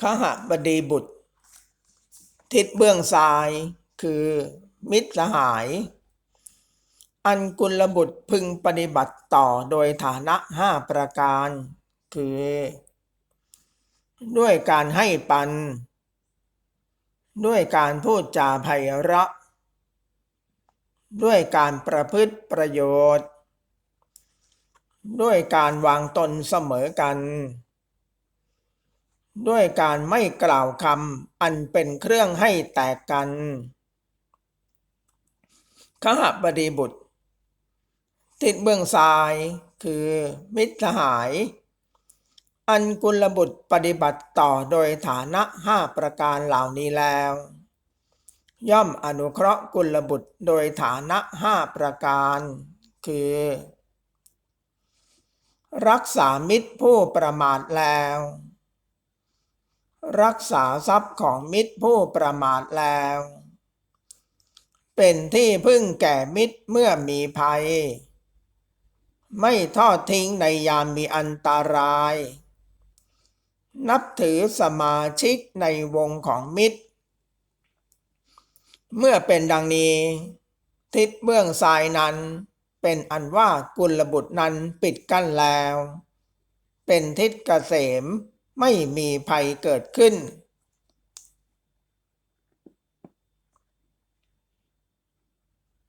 ขหบดีบุตร ทิศเบื้องซ้ายคือมิตรสหาย อันกุลบุตรพึงปฏิบัติต่อโดยฐานะห้าประการ คือ ด้วยการให้ปัน ด้วยการพูดจาไพเราะ ด้วยการประพฤติประโยชน์ ด้วยการวางตนเสมอกัน ด้วยการไม่กล่าวคำอันเป็นเครื่องให้แตกกันขหบดีบุตรทิศเบื้องซ้ายคือมิตรสหาย อันกุลบุตรปฏิบัติต่อโดยฐานะห้าประการเหล่านี้แล้ว ย่อมอนุเคราะห์กุลบุตรโดยฐานะห้าประการ คือ รักษามิตรผู้ประมาทแล้ว รักษาทรัพย์ของมิตรผู้ประมาทแล้ว เป็นที่พึ่งแก่มิตรเมื่อมีภัย ไม่ทอดทิ้งในยามมีอันตราย นับถือสมาชิกในวงของมิตร เมื่อเป็นดังนี้ ทิศเบื้องซ้ายนั้นเป็นอันว่ากุลบุตรนั้นปิดกั้นแล้ว เป็นทิศเกษม ไม่มีภัยเกิดขึ้น